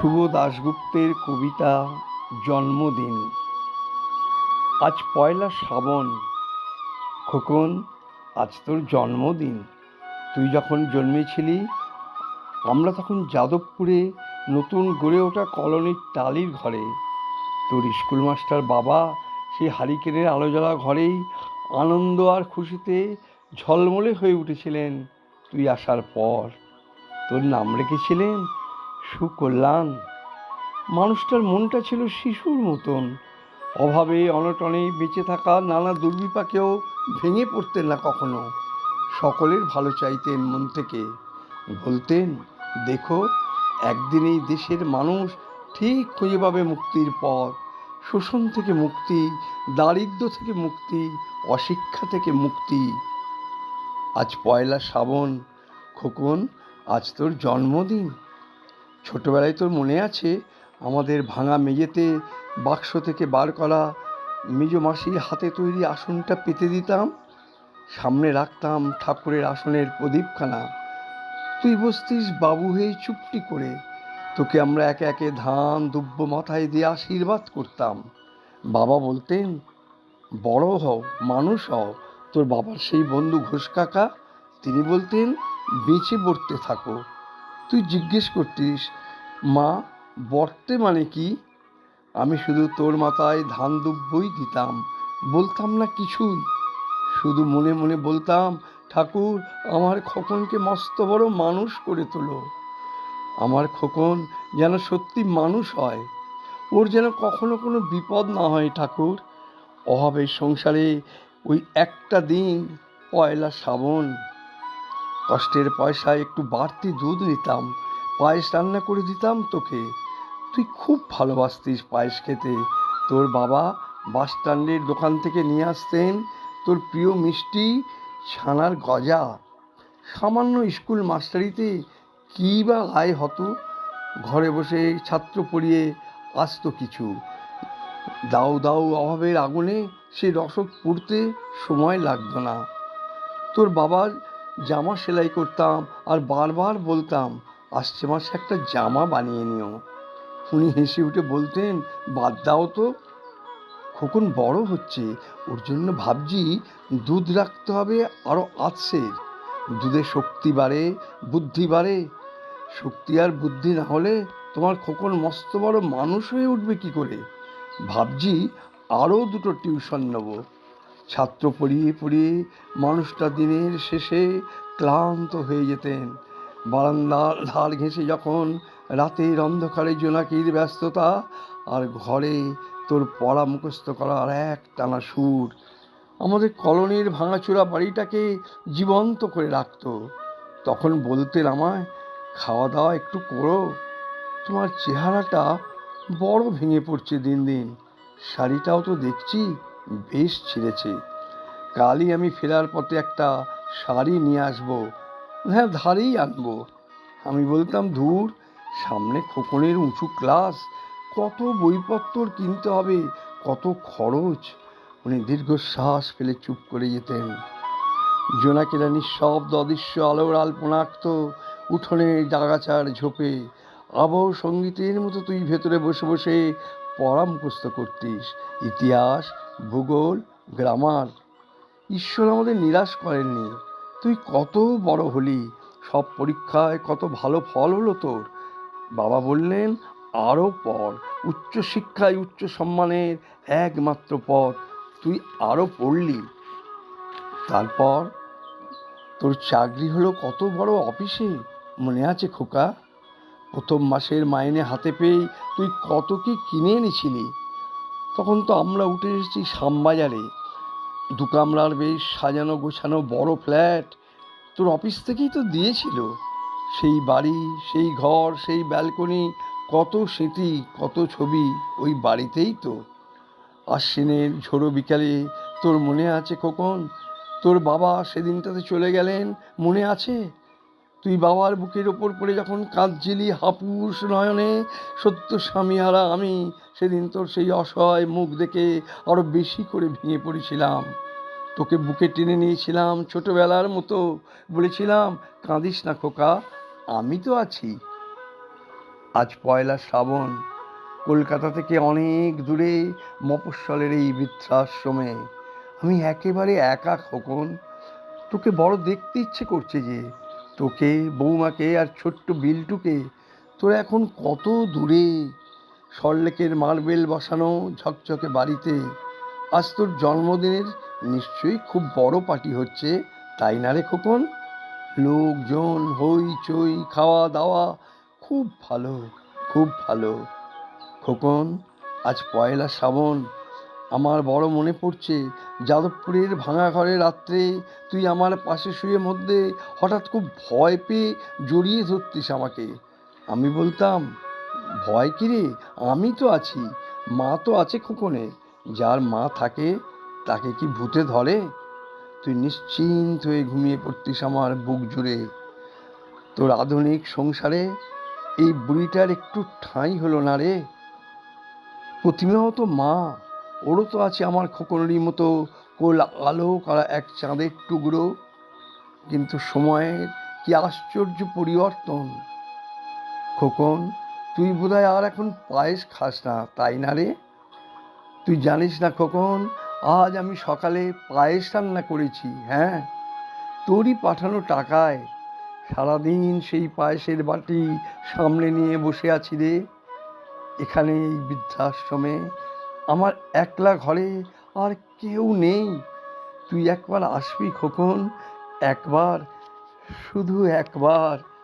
শুভ দাশগুপ্তের কবিতা জন্মদিন। আজ পয়লা শ্রাবণ। খোকন, আজ তোর জন্মদিন। তুই যখন জন্মেছিলি, আমরা তখন যাদবপুরে নতুন গড়ে ওঠা কলোনির টালির ঘরে। তোর স্কুল মাস্টার বাবা সেই হারিকেনের আলো জ্বলা ঘরেই আনন্দ আর খুশিতে ঝলমলে হয়ে উঠেছিলেন। তুই আসার পর তোর নাম রেখেছিলেন সুকল্যাণ। মানুষটার মনটা ছিল শিশুর মতন। অভাবে, অনটনে বেঁচে থাকা নানা দুর্বিপাকেও ভেঙে পড়তেন না কখনো। সকলের ভালো চাইতেন মন থেকে। বলতেন, দেখো, একদিন এই দেশের মানুষ ঠিক খুঁজে পাবে মুক্তির পথ। শোষণ থেকে মুক্তি, দারিদ্র থেকে মুক্তি, অশিক্ষা থেকে মুক্তি। আজ পয়লা শ্রাবণ। খোকন, আজ তোর জন্মদিন। ছোটবেলায় তোর মনে আছে আমাদের ভাঙা মেঝেতে বাক্স থেকে বার করা মেজ মাসির হাতে তৈরি আসনটা পেতে দিতাম? সামনে রাখতাম ঠাকুরের আসনের প্রদীপখানা। তুই বসতিস বাবু হয়ে চুপটি করে। তোকে আমরা একে একে ধান দুব্য মাথায় দিয়ে আশীর্বাদ করতাম। বাবা বলতেন, বড় হও, মানুষ হও, তোর বাবার সেই বন্ধু ঘোষ কাকা? তিনি বলতেন, বেঁচে পড়তে থাকো। তুই জিজ্ঞেস করতিস, মা, বর্তে মানে কি? আমি শুধু তোর মাথায় ধান দুব্বই দিতাম, বলতাম না কিছুই। শুধু মনে মনে বলতাম, ঠাকুর, আমার খোকনকে মস্ত বড় মানুষ করে তোলো। আমার খোকন যেন সত্যি মানুষ হয়। ওর যেন কখনো কোনো বিপদ না হয়, ঠাকুর। অভাবের সংসারে ওই একটা দিন পয়লা শ্রাবণ কষ্টের পয়সায় একটু বাড়তি দুধ নিতাম, পায়েস রান্না করে দিতাম তোকে। তুই খুব ভালোবাসতিস পায়েস খেতে। তোর বাবা বাস স্ট্যান্ডের দোকান থেকে নিয়ে আসতেন, তোর প্রিয় মিষ্টি ছানার গজা। সামান্য স্কুল মাস্টারিতে কী বা আয় হতো? ঘরে বসে ছাত্র পড়িয়ে আসতো কিছু। দাউ দাউ অভাবের আগুনে সে রসদ পুড়তে সময় লাগতো না। তোর বাবার জামা সেলাই করতাম আর বারবার বলতাম, আসছে মাসে একটা জামা বানিয়ে নিও। উনি হেসে উঠে বলতেন, বাদ দাও তো, খোকন বড় হচ্ছে, ওর জন্য ভাবছি দুধ রাখতে হবে আরও আতসের দুধে শক্তি বাড়ে, বুদ্ধি বাড়ে। শক্তি আর বুদ্ধি না হলে তোমার খোকন মস্ত বড় মানুষ হয়ে উঠবে কি করে? ভাবছি আরও দুটো টিউশন নেব। ছাত্র পড়িয়ে পড়িয়ে মানুষটা দিনের শেষে ক্লান্ত হয়ে যেতেন। বারান্দার ধার ঘেঁষে যখন রাতের অন্ধকারে জোনাকির ব্যস্ততা আর ঘরে তোর পড়া মুখস্থ করার এক টানা সুর, আমাদের কলোনির ভাঙাচোরা বাড়িটাকে জীবন্ত করে রাখতো। তখন বলতেন আমায় খাওয়া দাওয়া একটু করো, তোমার চেহারাটা বড় ভেঙে পড়ছে দিন দিন। শাড়িটাও তো দেখছি বেশ ছিঁড়েছে। কালই আমি ফেরার পথে একটা শাড়ি নিয়ে আসব। হ্যাঁ ধারেই আনব। আমি বলতাম, ধুর, সামনে খোকনের উঁচু ক্লাস। কত বইপত্র কিনতে হবে, কত খরচ। উনি দীর্ঘশ্বাস ফেলে চুপ করে যেতেন। জোনাকেরা নিঃশব্দ অদৃশ্য আলোর আলপনা আঁকত উঠোনে জাগাছার ঝোপে। আবহ সঙ্গীতের মতো তুই ভেতরে বসে বসে পড়া মুখস্থ করতিস। ইতিহাস ভূগোল, গ্রামার। ঈশ্বর আমাদের নিরাশ করেননি। তুই কত বড় হলি? সব পরীক্ষায় কত ভালো ফল হলো তোর? বাবা বললেন, আরও পড় উচ্চশিক্ষায় উচ্চ সম্মানের একমাত্র পথ। তুই আরও পড়লি। তারপর, তোর চাকরি হলো কত বড় অফিসে? মনে আছে খোকা? প্রথম মাসের মাইনে হাতে পেয়ে তুই কত কি কিনে এনেছিলি? তখন তো আমরা উঠে এসেছি শ্যামবাজারে। দু কামরার বেশ সাজানো গোছানো বড় ফ্ল্যাট। তোর অফিস থেকেই তো দিয়েছিল। সেই বাড়ি, সেই ঘর, সেই ব্যালকনি, কত স্মৃতি, কত ছবি ওই বাড়িতেই তো। আশ্বিনের ঝোড়ো বিকালে তোর মনে আছে খোকন? তোর বাবা সেদিনটাতে চলে গেলেন, মনে আছে? তুই বাবার বুকের ওপর পড়ে যখন কাঁদছিলি হাপুস নয়নে, সত্য স্বামীহারা আমি সেদিন তোর সেই অসহায় মুখ দেখে আরও বেশি করে ভেঙে পড়েছিলাম। তোকে বুকে টেনে নিয়েছিলাম ছোটবেলার মতো, বলেছিলাম, কাঁদিস না খোকা, আমি তো আছি। আজ পয়লা শ্রাবণ, কলকাতা থেকে অনেক দূরে মফস্বলের এই বৃদ্ধাশ্রমে। আমি একেবারে একা খোকন, তোকে বড় দেখতে ইচ্ছে করছে যে তোকে, বৌমাকে আর ছোট্ট বিল্টুকে, তোরা এখন কত দূরে? সল্লেকের মার্বেল বসানো ঝকঝকে বাড়িতে। আজ তোর জন্মদিনের নিশ্চয়ই খুব বড় পার্টি হচ্ছে, তাই না রে খোকন? লোকজন হই চই খাওয়া দাওয়া খুব ভালো খুব ভালো। খোকন, আজ পয়লা শ্রাবণ, আমার বড় মনে পড়ছে যাদবপুরের ভাঙা ঘরে রাত্রে তুই আমার পাশে শুয়ে মধ্যে হঠাৎ খুব ভয় পেয়ে জড়িয়ে ধরতিস আমাকে। আমি বলতাম, ভয় কিরে আমি তো আছি। মা তো আছে খোকনে। যার মা থাকে, তাকে কি ভূতে ধরে? তুই নিশ্চিন্ত হয়ে ঘুমিয়ে পড়তিস আমার বুক জুড়ে। তোর আধুনিক সংসারে এই বুড়িটার একটু ঠাঁই হলো না রে। প্রতিমাও তো মা ওরও তো আছে আমার খোকনেরই মতো কোল আলো করা এক চাঁদের টুকরো। কিন্তু সময়ের কি আশ্চর্য পরিবর্তন। খোকন, তুই বোধহয় আর এখন পায়েস খাস না, তাই না রে? তুই জানিস না খোকন, আজ আমি সকালে পায়েস রান্না করেছি হ্যাঁ? তোরই পাঠানো টাকায়। সারাদিন সেই পায়েসের বাটি সামনে নিয়ে বসে আছি রে। এখানে এই বৃদ্ধাশ্রমে আমার একলা ঘরে আর কেউ নেই। তুই একবার আসবি খোকন? একবার শুধু একবার।